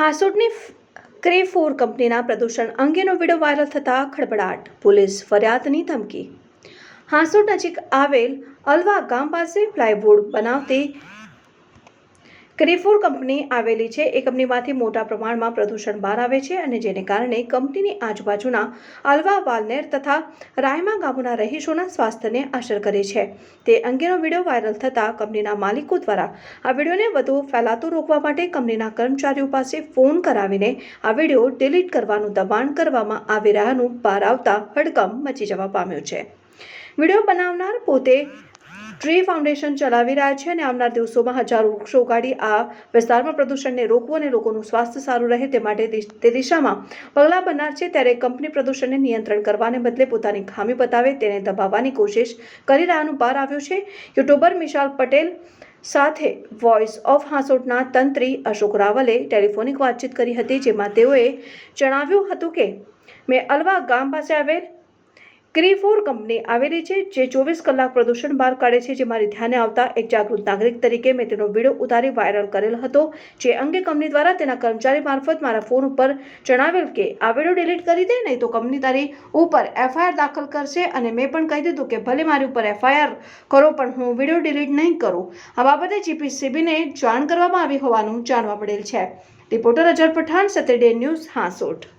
હાસોટની ક્રે four કંપનીના પ્રદૂષણ અંગેનો વીડિયો વાયરલ થતાં ખળભળાટ પોલીસ ફરિયાદની ધમકી. હાંસોટ નજીક આવેલ અલવા ગામ પાસે પ્લાયવુડ બનાવતી ક્રેફોર કંપની આવેલી છે. એ કંપનીમાંથી મોટા પ્રમાણમાં પ્રદૂષણ બહાર આવે છે અને જેને કારણે કંપનીની આજુબાજુના આલ્વા, વાલનેર તથા રાયમા ગામોના રહીશોના સ્વાસ્થ્યને અસર કરે છે. તે અંગેનો વીડિયો વાયરલ થતાં કંપનીના માલિકો દ્વારા આ વિડીયોને વધુ ફેલાતો રોકવા માટે કંપનીના કર્મચારીઓ પાસે ફોન કરાવીને આ વીડિયો ડિલીટ કરવાનું દબાણ કરવામાં આવી રહ્યાનું બહાર આવતા હડકંપ મચી જવા પામ્યો છે. વીડિયો બનાવનાર પોતે ટ્રી ફાઉન્ડેશન ચલાવી રહ્યા છે અને આવનાર દિવસોમાં હજારો વૃક્ષો ઉગાડી આ વિસ્તારમાં પ્રદૂષણને રોકવું અને લોકોનું સ્વાસ્થ્ય સારું રહે તે માટે તે દિશામાં પગલાં ભરનાર છે. ત્યારે કંપની પ્રદૂષણને નિયંત્રણ કરવાને બદલે પોતાની ખામી બતાવે તેને દબાવવાની કોશિશ કરી રહ્યાનું બહાર આવ્યું છે. યુટ્યુબર મિશાલ પટેલ સાથે વોઇસ ઓફ હાંસોટના તંત્રી અશોક રાવલે ટેલિફોનિક વાતચીત કરી હતી, જેમાં તેઓએ જણાવ્યું હતું કે, મેં અલવા ગામ પાસે આવેલ ક્રીફોર કંપની આવેલી છે, જે ચોવીસ કલાક પ્રદૂષણ બહાર કાઢે છે, જે મારી ધ્યાને આવતા એક જાગૃત નાગરિક તરીકે મેં તેનો વીડિયો ઉતારી વાયરલ કરેલ હતો, જે અંગે કંપની દ્વારા તેના કર્મચારી મારફત મારા ફોન ઉપર જણાવેલ કે, આ વીડિયો ડિલીટ કરી દે, નહીં તો કંપની તારી ઉપર એફઆઈઆર દાખલ કરશે અને મેં પણ કહી દીધું કે, ભલે મારી ઉપર એફઆઈઆર કરો, પણ હું વીડિયો ડિલીટ નહીં કરું. આ બાબતે જીપીસીબીને જાણ કરવામાં આવી હોવાનું જાણવા મળેલ છે. Reporter Azhar Pathan Saturday news Hansot.